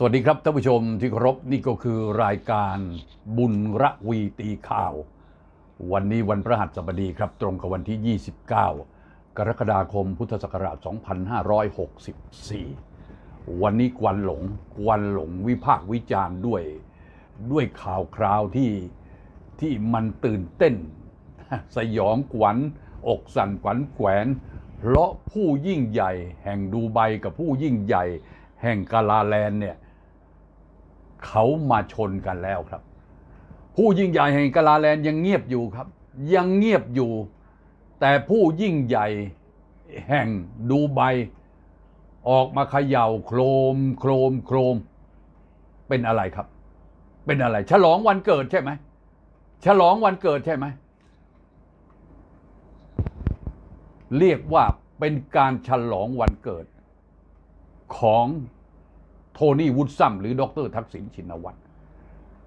สวัสดีครับท่านผู้ชมที่เคารพนี่ก็คือรายการบุญระวีตีข่าว วันนี้วันพระหัสบดีครับตรงกับวันที่ 29 กรกฎาคมพุทธศักราช 2564 วันนี้กวนหลงกวนหลงวิพากวิจารณ์ด้วยด้วยข่าวคราวที่ที่มันตื่นเต้น สยองขวัญอกสั่นขวัญแขวนเพราะผู้ยิ่งใหญ่ แห่งดูไบกับผู้ยิ่งใหญ่แห่งกาลาแลนเนี่ย เขามาชนกันแล้วครับ ผู้ยิ่งใหญ่แห่งกาลาแลนยังเงียบอยู่ครับ ยังเงียบอยู่ แต่ผู้ยิ่งใหญ่แห่งดูไบออกมาเขย่าโครม โครม โครม เป็นอะไรครับ เป็นอะไร ฉลองวันเกิดใช่ไหมฉลองวันเกิดใช่ไหมเรียกว่าเป็นการฉลองวันเกิดของ โทนี่วูดซัมหรือดรทักษิณชินวัตร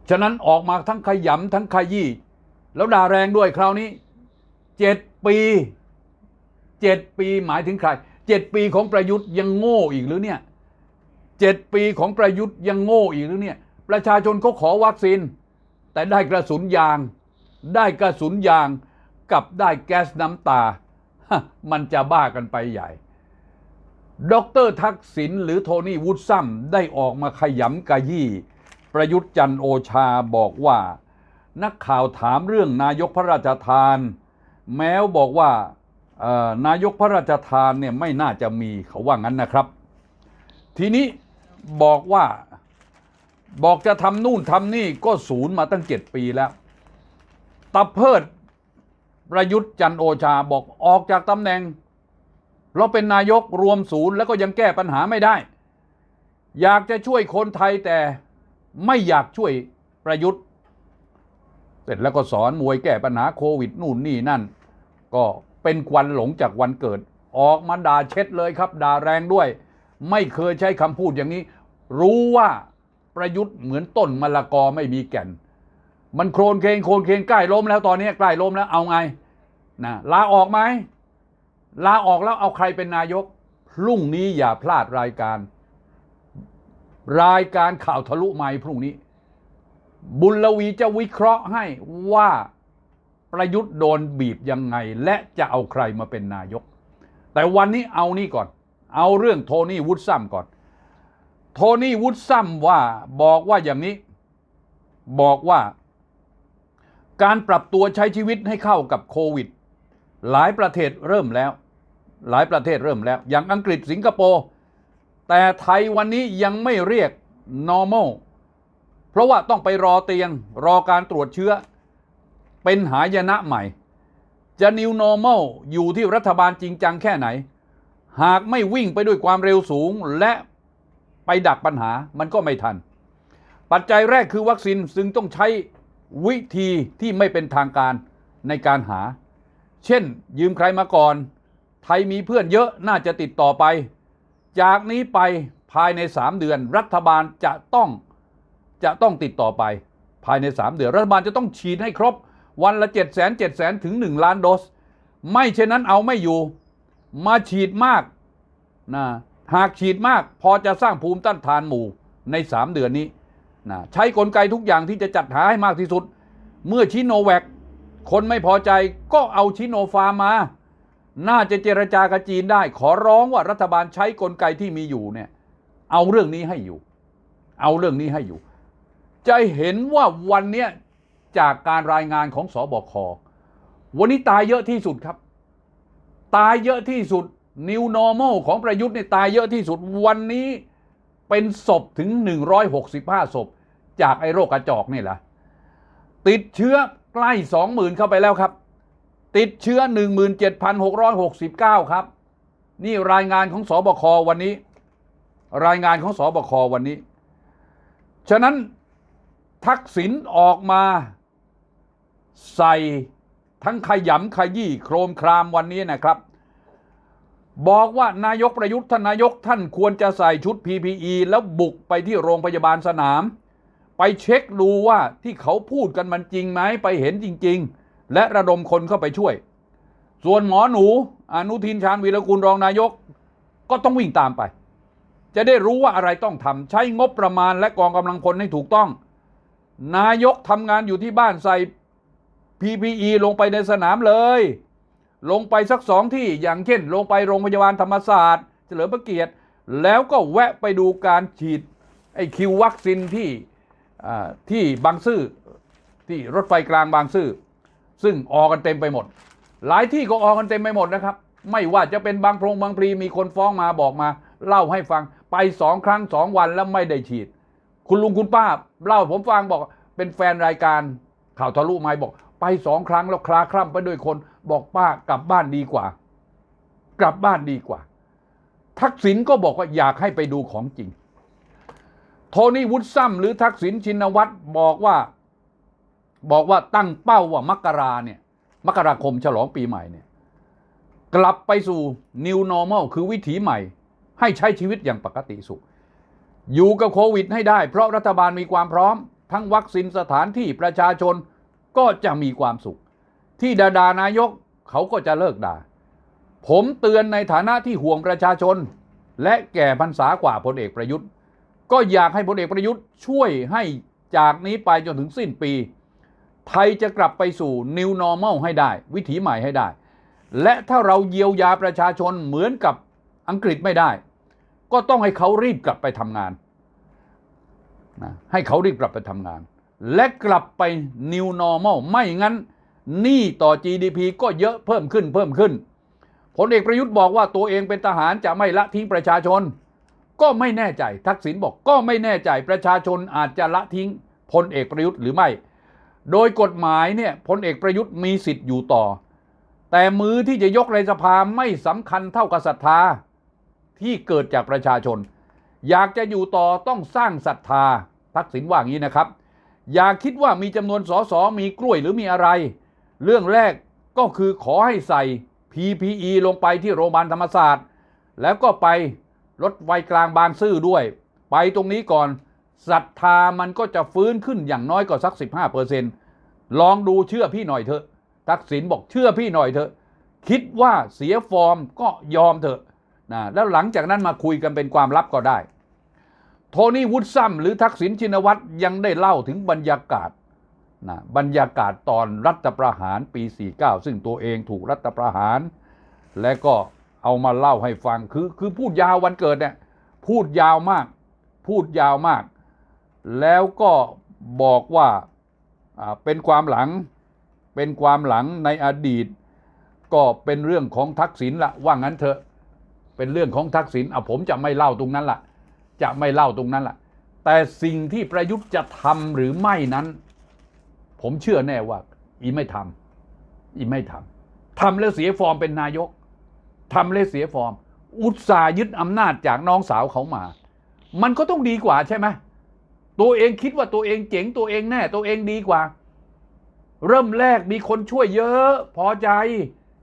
ฉะนั้นออกมาทั้งขยำทั้งขยี้แล้วด่าแรงด้วยคราวนี้เจ็ดปีเจ็ดปีหมายถึงใครเจ็ดปีของประยุทธ์ยังโง่อีกหรือเนี่ยเจ็ดปีของประยุทธ์ยังโง่อีกหรือเนี่ย ประชาชนเขาขอวัคซีน แต่ได้กระสุนยาง ได้กระสุนยางกับได้แก๊สน้ำตา มันจะบ้ากันไปใหญ่ ดรทักษิณหรือโทนี่วูดซัมได้ออกมาขยำกะยี่ ประยุทธ์จันโอชาบอกว่า นักข่าวถามเรื่องนายกพระราชทาน แม้วบอกว่านายกพระราชทานเนี่ยไม่น่าจะมีเขาว่างั้นนะครับ ทีนี้บอกว่าบอกจะทำนู่นทำนี่ก็ศูนย์มาตั้งเจ็ดปีแล้วตะเพิดประยุทธ์จันโอชาบอกออกจากตำแหน่ง เราเป็นนายกรวมศูนย์แล้วก็ยังแก้ปัญหาไม่ได้ อยากจะช่วยคนไทยแต่ไม่อยากช่วยประยุทธ์ เสร็จแล้วก็สอนมวยแก้ปัญหาโควิดนู่นนี่นั่น ก็เป็นควันหลงจากวันเกิด ออกมาด่าเช็ดเลยครับด่าแรงด้วย ไม่เคยใช้คำพูดอย่างนี้ รู้ว่าประยุทธ์เหมือนต้นมะละกอไม่มีแก่น มันโครนเคงโครนเคงใกล้ล้มแล้วตอนนี้ใกล้ล้มแล้วเอาไงนะลาออกไหม ลาออกแล้วเอาใครเป็นนายก พรุ่งนี้อย่าพลาดรายการ รายการข่าวทะลุไม้พรุ่งนี้ บุญลวีจะวิเคราะห์ให้ว่าประยุทธ์โดนบีบยังไง และจะเอาใครมาเป็นนายก แต่วันนี้เอานี่ก่อน เอาเรื่องโทนี่วูดซัมก่อน โทนี่วูดซัมว่าบอกว่าอย่างนี้ บอกว่า การปรับตัวใช้ชีวิตให้เข้ากับโควิด หลายประเทศเริ่มแล้ว หลายประเทศเริ่มแล้ว อย่างอังกฤษสิงคโปร์แต่ไทยวันนี้ยังไม่เรียก normal เพราะว่าต้องไปรอเตียงรอการตรวจเชื้อ เป็นหายนะใหม่ จะ new normal อยู่ที่รัฐบาลจริงจังแค่ไหน หากไม่วิ่งไปด้วยความเร็วสูงและไปดักปัญหามันก็ไม่ทัน ปัจจัยแรกคือวัคซีนซึ่งต้องใช้วิธีที่ไม่เป็นทางการในการหา เช่น ยืมใครมาก่อน ไทยมีเพื่อนเยอะน่าจะติดต่อไป จากนี้ไปภายใน 3 เดือน รัฐบาลจะต้องจะต้องติดต่อไป ภายใน 3 เดือน รัฐบาลจะต้องฉีดให้ครบ วันละ7 0 0 0 0 0 7 0 0 0 ถึง 1 ล้านโดส ไม่เช่นนั้นเอาไม่อยู่ มาฉีดมากนะหากฉีดมากพอจะสร้างภูมิต้านทานหมู่ใน 3 เดือนนี้นะใช้กลไกทุกอย่างที่จะจัดหาให้มากที่สุด เมื่อชิโนแวคคนไม่พอใจก็เอาชิโนฟาร์มา น่าจะเจรจากับจีนได้ ขอร้องว่ารัฐบาลใช้กลไกที่มีอยู่เนี่ย เอาเรื่องนี้ให้อยู่ เอาเรื่องนี้ให้อยู่ จะเห็นว่าวันนี้จากการรายงานของสอบควันนี้ตายเยอะที่สุดครับ ตายเยอะที่สุด New Normal ของประยุทธ์เนี่ยตายเยอะที่สุดวันนี้เป็นศพถึง 165 ศพ จากไอ้โรคกระจอกนี่แหละติดเชื้อใกล้ 20,000 เข้าไปแล้วครับ ติดเชื้อ 17,669 ครับ นี่รายงานของสอบควันนี้ รายงานของสอบควันนี้ ฉะนั้นทักษิณออกมาใส่ทั้งขยำขยี้โครมครามวันนี้นะครับ บอกว่านายกประยุทธ์ท่านนายกท่านควรจะใส่ชุด PPE แล้วบุกไปที่โรงพยาบาลสนาม ไปเช็คดูว่าที่เขาพูดกันมันจริงไหมไปเห็นจริง ๆ และระดมคนเข้าไปช่วย ส่วนหมอหนูอนุทินชาญวีรกุลรองนายก ก็ต้องวิ่งตามไป จะได้รู้ว่าอะไรต้องทำใช้งบประมาณและกองกำลังพลให้ถูกต้อง นายกทำงานอยู่ที่บ้านใส่ PPE ลงไปในสนามเลย ลงไปสักสองที่อย่างเช่น ลงไปโรงพยาบาลธรรมศาสตร์ เฉลิมพระเกียรติ แล้วก็แวะไปดูการฉีดไอ้คิววัคซีนที่ที่บางซื่อที่รถไฟกลางบางซื่อ ซึ่งออกันเต็มไปหมด หลายที่ก็ออกันเต็มไปหมดนะครับ ไม่ว่าจะเป็นบางโพรงบางพลีมีคนฟ้องมาบอกมา เล่าให้ฟังไปสองครั้งสองวันแล้วไม่ได้ฉีด คุณลุงคุณป้า เล่าผมฟังบอกเป็นแฟนรายการข่าวทะลุไม้บอก ไปสองครั้งแล้วคลาคล่ำไปด้วยคนบอกป้ากลับบ้านดีกว่า กลับบ้านดีกว่า ทักษิณก็บอกว่าอยากให้ไปดูของจริง โทนี่วุฒซัมหรือทักษิณชินวัตรบอกว่า บอกว่าตั้งเป้าว่ามกราเนี่ยมกราคมฉลองปีใหม่เนี่ยกลับไปสู่ new normal คือวิถีใหม่ ให้ใช้ชีวิตอย่างปกติสุข อยู่กับโควิดให้ได้ เพราะรัฐบาลมีความพร้อม ทั้งวัคซีนสถานที่ประชาชนก็จะมีความสุข ที่ดาดานายกเขาก็จะเลิกด่า ผมเตือนในฐานะที่ห่วงประชาชน และแก่พรรษากว่าพลเอกประยุทธ์ ก็อยากให้พลเอกประยุทธ์ช่วยให้จากนี้ไปจนถึงสิ้นปี ไทยจะกลับไปสู่ new normal ให้ได้ วิถีใหม่ให้ได้ และถ้าเราเยียวยาประชาชนเหมือนกับอังกฤษไม่ได้ ก็ต้องให้เขารีบกลับไปทำงานนะให้เขารีบกลับไปทำงาน และกลับไป new normal ไม่งั้นหนี้ต่อ GDP ก็เยอะเพิ่มขึ้นเพิ่มขึ้นพลเอกประยุทธ์บอกว่าตัวเองเป็นทหารจะไม่ละทิ้งประชาชน ก็ไม่แน่ใจทักษิณบอกก็ไม่แน่ใจประชาชนอาจจะละทิ้งพลเอกประยุทธ์หรือไม่ โดยกฎหมายเนี่ยพลเอกประยุทธ์มีสิทธิ์อยู่ต่อ แต่มือที่จะยกในสภาไม่สำคัญเท่ากับศรัทธาที่เกิดจากประชาชน อยากจะอยู่ต่อต้องสร้างศรัทธาทักษิณว่างี้นะครับ อย่าคิดว่ามีจำนวนสสมีกล้วยหรือมีอะไร เรื่องแรกก็คือขอให้ใส่ PPE ลงไปที่โรงพยาบาลธรรมศาสตร์ แล้วก็ไปรถไฟกลางบางซื่อด้วย ไปตรงนี้ก่อน ศรัทธามันก็จะฟื้นขึ้นอย่างน้อยก็สัก 15%ลองดูเชื่อพี่หน่อยเถอะ ทักษิณบอกเชื่อพี่หน่อยเถอะ คิดว่าเสียฟอร์มก็ยอมเถอะนะแล้วหลังจากนั้นมาคุยกันเป็นความลับก็ได้ โทนี่วุฒซัมหรือทักษิณชินวัตรยังได้เล่าถึงบรรยากาศนะบรรยากาศตอนรัฐประหารปี 49 ซึ่งตัวเองถูกรัฐประหาร และก็เอามาเล่าให้ฟังคือคือพูดยาววันเกิดเนี่ยพูดยาวมาก พูดยาวมาก แล้วก็บอกว่าเป็นความหลังเป็นความหลังในอดีต ก็เป็นเรื่องของทักษิณละว่างั้นเถอะเป็นเรื่องของทักษิณอะผมจะไม่เล่าตรงนั้นละจะไม่เล่าตรงนั้นละแต่สิ่งที่ประยุทธ์จะทำหรือไม่นั้น ผมเชื่อแน่ว่า อีไม่ทำอีไม่ทำทำแล้วเสียฟอร์มเป็นนายกทำแล้วเสียฟอร์ม อุตส่าห์ยึดอำนาจจากน้องสาวเขามา มันก็ต้องดีกว่าใช่ไหม ตัวเองคิดว่าตัวเองเจ๋งตัวเองแน่ ตัวเองดีกว่า เริ่มแรกมีคนช่วยเยอะ พอใจ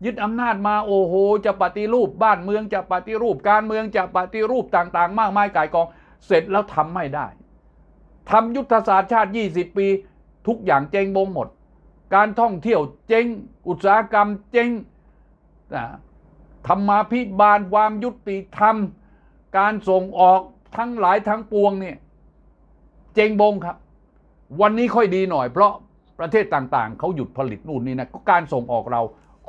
ยึดอำนาจมาโอ้โห จะปฏิรูปบ้านเมืองจะปฏิรูปการเมืองจะปฏิรูปต่างๆ มากมายกายกอง เสร็จแล้วทำไม่ได้ทำยุทธศาสตร์ชาติ 20 ปี ทุกอย่างเจ๊งบงหมด การท่องเที่ยวเจ๊ง อุตสาหกรรมเจ๊งนะธรรมาภิบาลความยุติธรรม การส่งออกทั้งหลายทั้งปวงเนี่ย จงบงครับ วันนี้ค่อยดีหน่อย เพราะประเทศต่างๆ เขาหยุดผลิตนู่นนี่นะการส่งออกเรา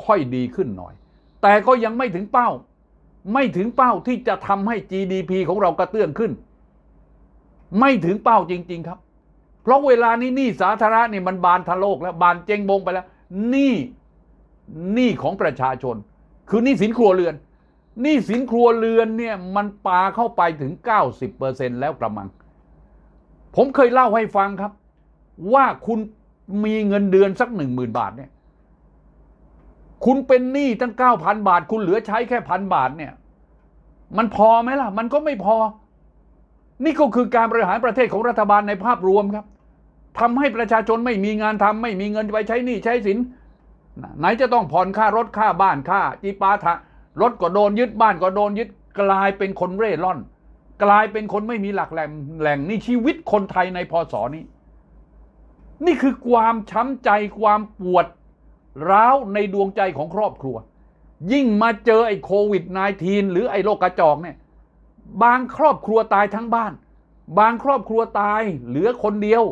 ค่อยดีขึ้นหน่อย แต่ก็ยังไม่ถึงเป้า ไม่ถึงเป้าที่จะทำให้ GDP ของเรากระเตื้องขึ้น ไม่ถึงเป้าจริง ๆ ครับ เพราะเวลานี้หนี้สาธารณะนี่มันบานทะโลกแล้วบานเจงบงไปแล้วหนี้หนี้ของประชาชน คือหนี้สินครัวเรือนหนี้สินครัวเรือนเนี่ยมันปาเข้าไปถึง 90%แล้วกระมัง ผมเคยเล่าให้ฟังครับ ว่าคุณมีเงินเดือนสักหนึ่งหมื่นบาทเนี่ย คุณเป็นหนี้ตั้งเก้าพันบาท คุณเหลือใช้แค่พันบาทเนี่ย มันพอไหมล่ะ มันก็ไม่พอ นี่ก็คือการบริหารประเทศของรัฐบาลในภาพรวมครับทำให้ประชาชนไม่มีงานทำไม่มีเงินไปใช้หนี้ใช้สินไหนจะต้องผ่อนค่ารถค่าบ้านค่าจีปาถะรถก็โดนยึดบ้านก็โดนยึดกลายเป็นคนเร่ร่อน กลายเป็นคนไม่มีหลักแหล่งแหล่งนี่ชีวิตคนไทยในพศนี้ นี่คือความช้ำใจความปวดร้าวในดวงใจของครอบครัว ยิ่งมาเจอไอ้โควิด -19 หรือไอ้โรคกระจอกเนี่ยบางครอบครัวตายทั้งบ้าน บางครอบครัวตายเหลือคนเดียว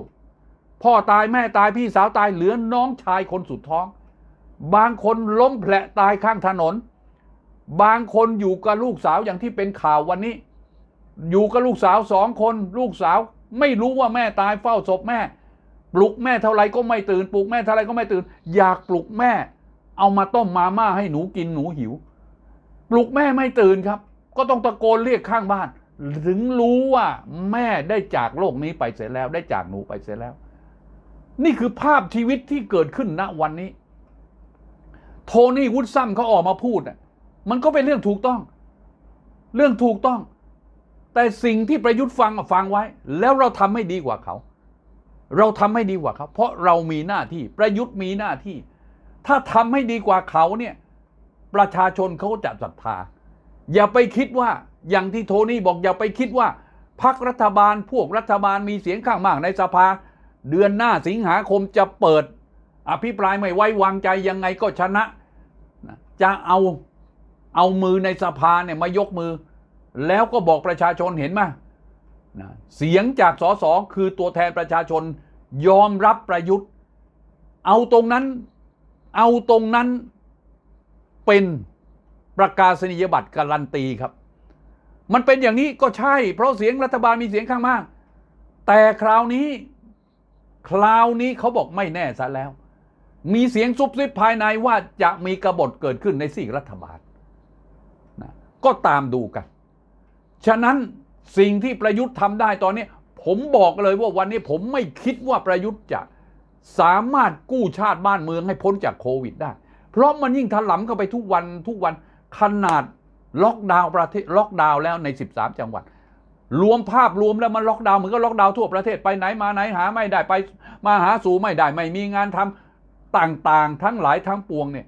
พ่อตายแม่ตายพี่สาวตายเหลือน้องชายคนสุดท้อง บางคนล้มแผลตายข้างถนน บางคนอยู่กับลูกสาวอย่างที่เป็นข่าววันนี้ อยู่กับลูกสาวสองคน ลูกสาวไม่รู้ว่าแม่ตายเฝ้าศพแม่ ปลุกแม่เท่าไรก็ไม่ตื่นปลุกแม่เท่าไรก็ไม่ตื่น อยากปลุกแม่ เอามาต้มมาม่าให้หนูกินหนูหิว ปลุกแม่ไม่ตื่นครับ ก็ต้องตะโกนเรียกข้างบ้าน ถึงรู้ว่าแม่ได้จากโลกนี้ไปเสียแล้ว ได้จากหนูไปเสียแล้ว นี่คือภาพชีวิตที่เกิดขึ้นณวันนี้ โทนี่วูดซัมเขาออกมาพูดอะมันก็เป็นเรื่องถูกต้อง เรื่องถูกต้อง แต่สิ่งที่ประยุทธ์ฟังฟังไว้ แล้วเราทำให้ดีกว่าเขา เราทำให้ดีกว่าเขา เพราะเรามีหน้าที่ประยุทธ์มีหน้าที่ ถ้าทำให้ดีกว่าเขาเนี่ยประชาชนเขาจะศรัทธา อย่าไปคิดว่าอย่างที่โทนี่บอกอย่าไปคิดว่าพรรครัฐบาลพวกรัฐบาลมีเสียงข้างมากในสภา เดือนหน้าสิงหาคมจะเปิด อภิปรายไม่ไว้วางใจยังไงก็ชนะ จะเอาเอามือในสภาเนี่ยมายกมือ แล้วก็บอกประชาชนเห็นไหมนะเสียงจากสสคือตัวแทนประชาชนยอมรับประยุทธ์ เอาตรงนั้น เอาตรงนั้นเป็นประกาศนียบัตรการันตีครับ มันเป็นอย่างนี้ก็ใช่ เพราะเสียงรัฐบาลมีเสียงข้างมาก แต่คราวนี้ คราวนี้เขาบอกไม่แน่ซะแล้ว มีเสียงซุบซิบภายในว่าจะมีกบฏเกิดขึ้นในสี่รัฐบาลนะก็ตามดูกัน ฉะนั้นสิ่งที่ประยุทธ์ทำได้ตอนนี้ ผมบอกเลยว่าวันนี้ผมไม่คิดว่าประยุทธ์จะสามารถกู้ชาติบ้านเมืองให้พ้นจากโควิดได้ เพราะมันยิ่งถลำเข้าไปทุกวันทุกวันขนาดล็อกดาวน์ประเทศล็อกดาวน์แล้วใน 13 จังหวัด รวมภาพรวมแล้วมันล็อกดาวน์เหมือนก็ล็อกดาวน์ทั่วประเทศไปไหนมาไหนหาไม่ได้ไปมาหาสู่ไม่ได้ไม่มีงานทำต่างๆ ทั้งหลายทั้งปวงเนี่ย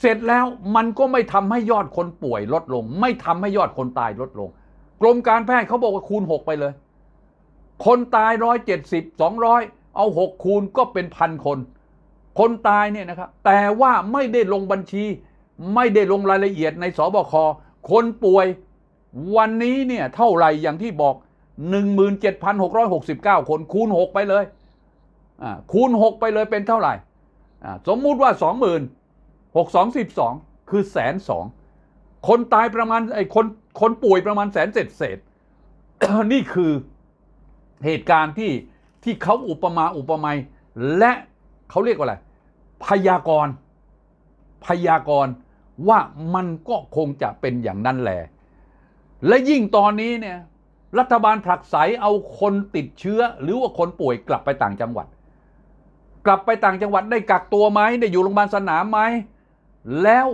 เสร็จแล้วมันก็ไม่ทำให้ยอดคนป่วยลดลง ไม่ทำให้ยอดคนตายลดลง กรมการแพทย์เขาบอกว่าคูณ 6 ไปเลย คนตายร้อยเจ็ดสิบสองร้อยเอาหกคูณก็เป็นพันคน คนตายเนี่ยนะครับ แต่ว่าไม่ได้ลงบัญชี ไม่ได้ลงรายละเอียดในสบค คนป่วยวันนี้เนี่ยเท่าไหร่อย่างที่บอก 17,669 คนคูณ 6 ไปเลยคูณ 6 ไปเลยเป็นเท่าไหร่ สมมุติว่า 20,000 6212 คือแสนสอง คนตายประมาณไอ้คนคนป่วยประมาณแสนเศษเศษนี่คือเหตุการณ์ที่ที่เขาอุปมาอุปไมยและเขาเรียกว่าอะไร พยากรณ์พยากรณ์ว่ามันก็คงจะเป็นอย่างนั้นแหละ และยิ่งตอนนี้เนี่ยรัฐบาลผลักไสเอาคนติดเชื้อ หรือว่าคนป่วยกลับไปต่างจังหวัด กลับไปต่างจังหวัดได้กักตัวไหมได้อยู่โรงพยาบาลสนามไหมแล้ว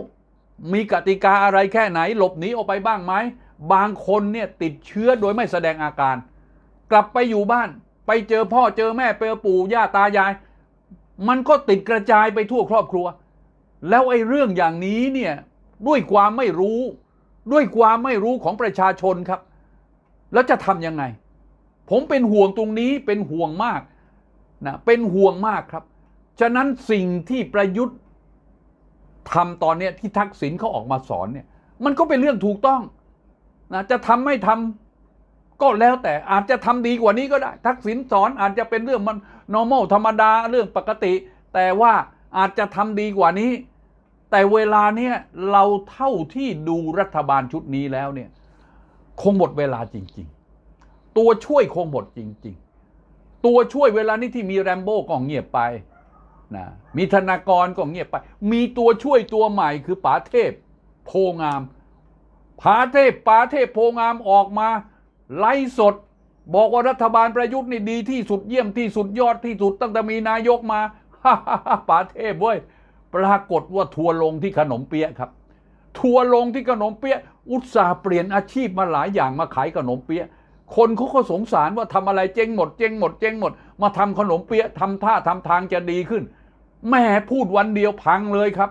มีกติกาอะไรแค่ไหน หลบหนีออกไปบ้างไหม บางคนเนี่ยติดเชื้อโดยไม่แสดงอาการ กลับไปอยู่บ้าน ไปเจอพ่อเจอแม่เจอปู่ย่าตายาย มันก็ติดกระจายไปทั่วครอบครัว แล้วไอ้เรื่องอย่างนี้เนี่ยด้วยความไม่รู้ ด้วยความไม่รู้ของประชาชนครับ แล้วจะทำยังไง ผมเป็นห่วงตรงนี้เป็นห่วงมากนะเป็นห่วงมากครับ ฉะนั้นสิ่งที่ประยุทธ์ ทำตอนเนี้ยที่ทักษิณเขาออกมาสอนเนี่ยมันก็เป็นเรื่องถูกต้องนะจะทำไม่ทำก็แล้วแต่อาจจะทำดีกว่านี้ก็ได้ ทักษิณสอนอาจจะเป็นเรื่องมัน normal ธรรมดาเรื่องปกติ แต่ว่าอาจจะทำดีกว่านี้ แต่เวลาเนี้ยเราเท่าที่ดูรัฐบาลชุดนี้แล้วเนี่ยคงหมดเวลาจริง ๆ ตัวช่วยคงหมดจริง ๆ ตัวช่วยเวลานี้ที่มีแรมโบ้ก็เงียบไป นะมีธนากรก็เงียบไป มีตัวช่วยตัวใหม่คือป๋าเทพโพงามป๋าเทพป๋าเทพโพงามออกมาไล่สด บอกว่ารัฐบาลประยุทธ์นี่ดีที่สุดเยี่ยมที่สุดยอดที่สุดตั้งแต่มีนายกมาป๋าเทพเว้ยปรากฏว่าทัวร์ลงที่ขนมเปี๊ยะครับ ทัวร์ลงที่ขนมเปี๊ยะ อุตสาห์เปลี่ยนอาชีพมาหลายอย่างมาขายขนมเปี๊ยะคนเขาก็สงสารว่าทำอะไรเจ๊งหมดเจ๊งหมดเจ๊งหมด มาทำขนมเปี๊ยะทำท่าทำทางจะดีขึ้น แม่พูดวันเดียวพังเลยครับ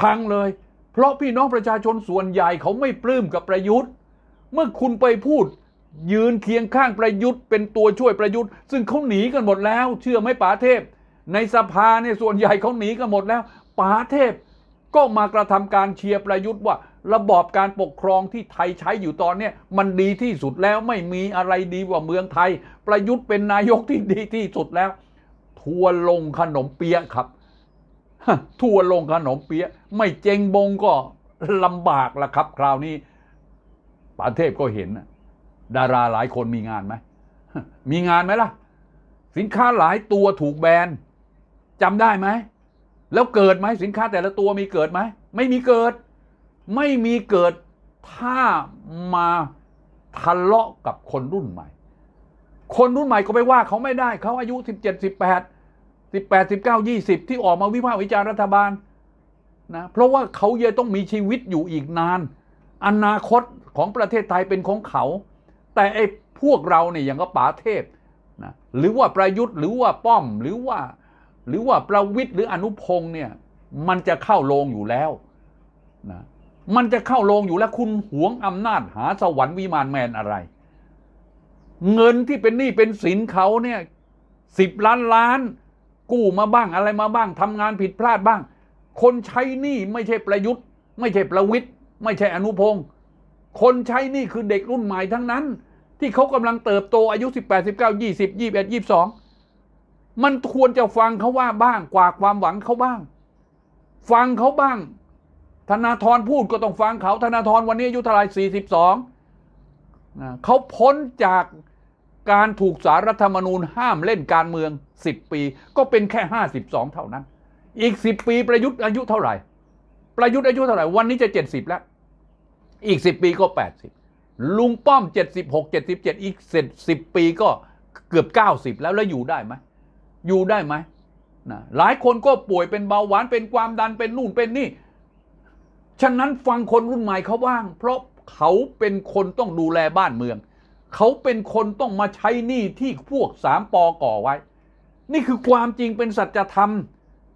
พังเลย เพราะพี่น้องประชาชนส่วนใหญ่เขาไม่ปลื้มกับประยุทธ์ เมื่อคุณไปพูด ยืนเคียงข้างประยุทธ์ เป็นตัวช่วยประยุทธ์ ซึ่งเขาหนีกันหมดแล้ว เชื่อไหมป๋าเทพ ในสภาเนี่ยส่วนใหญ่เขาหนีกันหมดแล้วป๋าเทพก็มากระทำการเชียร์ประยุทธ์ว่า ระบอบการปกครองที่ไทยใช้อยู่ตอนนี้มันดีที่สุดแล้วไม่มีอะไรดีกว่าเมืองไทย ประยุทธ์เป็นนายกที่ดีที่สุดแล้ว ทัวลงขนมเปี๊ยะครับทัวลงขนมเปี๊ยะไม่เจงบงก็ลำบากละครับ คราวนี้ป่าเทพก็เห็น ดาราหลายคนมีงานไหมมีงานไหมล่ะ สินค้าหลายตัวถูกแบนจำได้ไหม แล้วเกิดไหมสินค้าแต่ละตัวมีเกิดไหม ไม่มีเกิด ไม่มีเกิดถ้ามาทะเลาะกับคนรุ่นใหม่ คนรุ่นใหม่ก็ไปว่าเขาไม่ได้ เขาอายุ 17 18 18 19 20 ที่ออกมาวิพากษ์วิจารณ์รัฐบาลนะเพราะว่าเขายังต้องมีชีวิตอยู่อีกนาน อนาคตของประเทศไทยเป็นของเขา แต่ไอ้พวกเราเนี่ยอย่างก็ป๋าเทพนะหรือว่าประยุทธ์หรือว่าป้อมหรือว่า หรือว่าประวิทย์หรืออนุพงศ์เนี่ยมันจะเข้าโรงอยู่แล้วนะมันจะเข้าโรงอยู่แล้วคุณหวงอำนาจหาสวรรค์วิมานแมนอะไร เงินที่เป็นหนี้เป็นสินเขาเนี่ยสิบล้านล้าน กู้มาบ้างอะไรมาบ้างทำงานผิดพลาดบ้าง คนใช้หนี้ไม่ใช่ประยุทธ์ ไม่ใช่ประวิทย์ไม่ใช่อนุพงศ์คนใช้หนี้คือเด็กรุ่นใหม่ทั้งนั้น ที่เขากำลังเติบโตอายุ 18 19 20 21 22 มันควรจะฟังเขาว่าบ้างกว่าความหวังเขาบ้าง ฟังเขาบ้าง ธนาธรพูดก็ต้องฟังเขาธนาธรวันนี้อายุเท่าไหร่42เขาพ้นจาก การถูกสารรัฐธรรมนูญห้ามเล่นการเมือง 10 ปี ก็เป็นแค่ 52 เท่านั้น อีก 10 ปีประยุทธ์อายุเท่าไหร่ ประยุทธ์อายุเท่าไหร่ วันนี้จะ 70 แล้ว อีก 10 ปีก็ 80 ลุงป้อม 76 77 อีกเสร็จ10 ปีก็เกือบ 90 แล้วแล้วอยู่ได้ไหมอยู่ได้ไหมนะหลายคนก็ป่วยเป็นเบาหวานเป็นความดันเป็นนู่นเป็นนี่ ฉะนั้นฟังคนรุ่นใหม่เขาบ้าง เพราะเขาเป็นคนต้องดูแลบ้านเมือง เขาเป็นคนต้องมาใช้หนี้ที่พวกสามปอก่อไว้ นี่คือความจริงเป็นสัจธรรม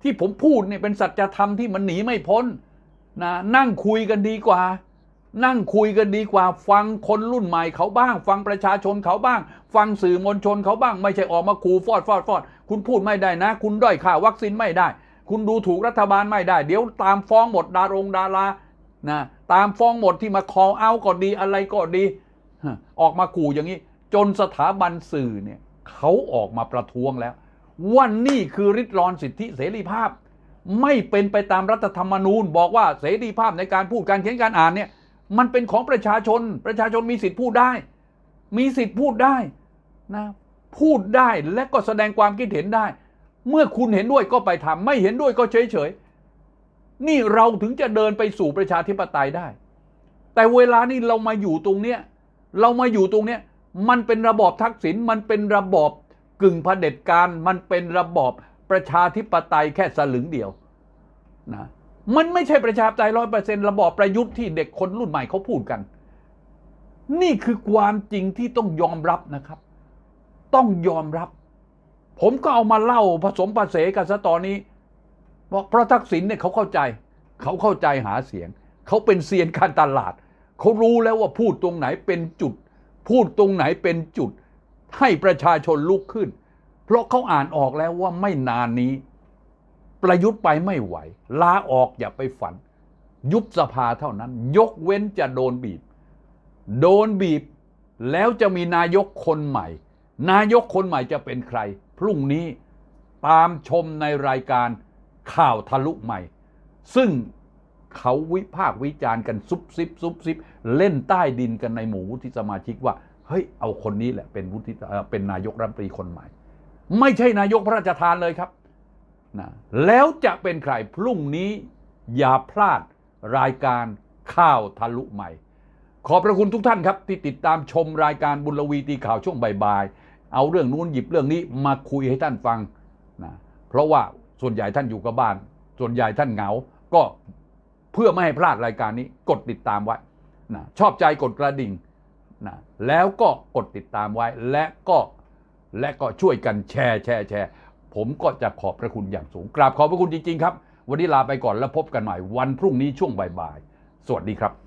ที่ผมพูดเนี่ยเป็นสัจธรรมที่มันหนีไม่พ้นนะนั่งคุยกันดีกว่า นั่งคุยกันดีกว่า ฟังคนรุ่นใหม่เขาบ้าง ฟังประชาชนเขาบ้าง ฟังสื่อมวลชนเขาบ้าง ไม่ใช่ออกมาขู่ฟอดฟอดฟอดคุณพูดไม่ได้นะ คุณด้อยค่าวัคซีนไม่ได้ คุณดูถูกรัฐบาลไม่ได้ เดี๋ยวตามฟ้องหมดดารงดารานะตามฟ้องหมดที่มาคอเอาก็ดีอะไรก็ดี ออกมาขู่อย่างนี้ จนสถาบันสื่อเนี่ยเขาออกมาประท้วงแล้วว่านี่คือริดรอนสิทธิเสรีภาพ ไม่เป็นไปตามรัฐธรรมนูญ บอกว่าเสรีภาพในการพูดการเขียนการอ่านเนี่ยมันเป็นของประชาชน ประชาชนมีสิทธิพูดได้ มีสิทธิพูดได้นะพูดได้และก็แสดงความคิดเห็นได้ เมื่อคุณเห็นด้วยก็ไปทำไม่เห็นด้วยก็เฉยเฉยนี่เราถึงจะเดินไปสู่ประชาธิปไตยได้ แต่เวลานี้เรามาอยู่ตรงเนี้ย เรามาอยู่ตรงเนี้ยมันเป็นระบอบทักษิณมันเป็นระบอบกึ่งเผด็จการมันเป็นระบอบประชาธิปไตยแค่สลึงเดียวนะมันไม่ใช่ประชาธิปไตยร้อยเปอร์เซ็นต์ระบอบประยุทธ์ที่เด็กคนรุ่นใหม่เขาพูดกัน นี่คือความจริงที่ต้องยอมรับนะครับ ต้องยอมรับ ผมก็เอามาเล่าผสมผสานกันซะตอนนี้เพราะเพราะทักษิณเนี่ยเขาเข้าใจ เขาเข้าใจหาเสียง เขาเป็นเซียนการตลาด เขารู้แล้วว่าพูดตรงไหนเป็นจุด พูดตรงไหนเป็นจุด ให้ประชาชนลุกขึ้น เพราะเขาอ่านออกแล้วว่าไม่นานนี้ ประยุทธ์ไปไม่ไหวลาออกอย่าไปฝัน ยุบสภาเท่านั้น ยกเว้นจะโดนบีบ โดนบีบแล้วจะมีนายกคนใหม่ นายกคนใหม่จะเป็นใคร พรุ่งนี้ตามชมในรายการข่าวทะลุใหม่ ซึ่ง เขาวิพากษ์วิจารณ์กันซุบซิบซุบซิบเล่นใต้ดินกันในหมู่วุฒิสมาชิกว่าเฮ้ยเอาคนนี้แหละเป็นวุฒิเอ่อเป็นนายกรัฐมนตรีคนใหม่ ไม่ใช่นายกพระราชทานเลยครับนะแล้วจะเป็นใครพรุ่งนี้อย่าพลาดรายการข่าวทะลุใหม่ ขอบพระคุณทุกท่านครับที่ติดตามชมรายการบุญลวีตีข่าวช่วงบ่ายๆเอาเรื่องนู้นหยิบเรื่องนี้มาคุยให้ท่านฟังนะเพราะว่าส่วนใหญ่ท่านอยู่กับบ้าน ส่วนใหญ่ท่านเหงาก็ เพื่อไม่ให้พลาดรายการนี้กดติดตามไว้นะชอบใจกดกระดิ่งนะแล้วก็กดติดตามไว้ และก็และก็ช่วยกันแชร์แชร์แชร์ผมก็จะขอบพระคุณอย่างสูง กราบขอบพระคุณจริง ๆ ครับ วันนี้ลาไปก่อนแล้วพบกันใหม่วันพรุ่งนี้ช่วงบ่ายๆ สวัสดีครับ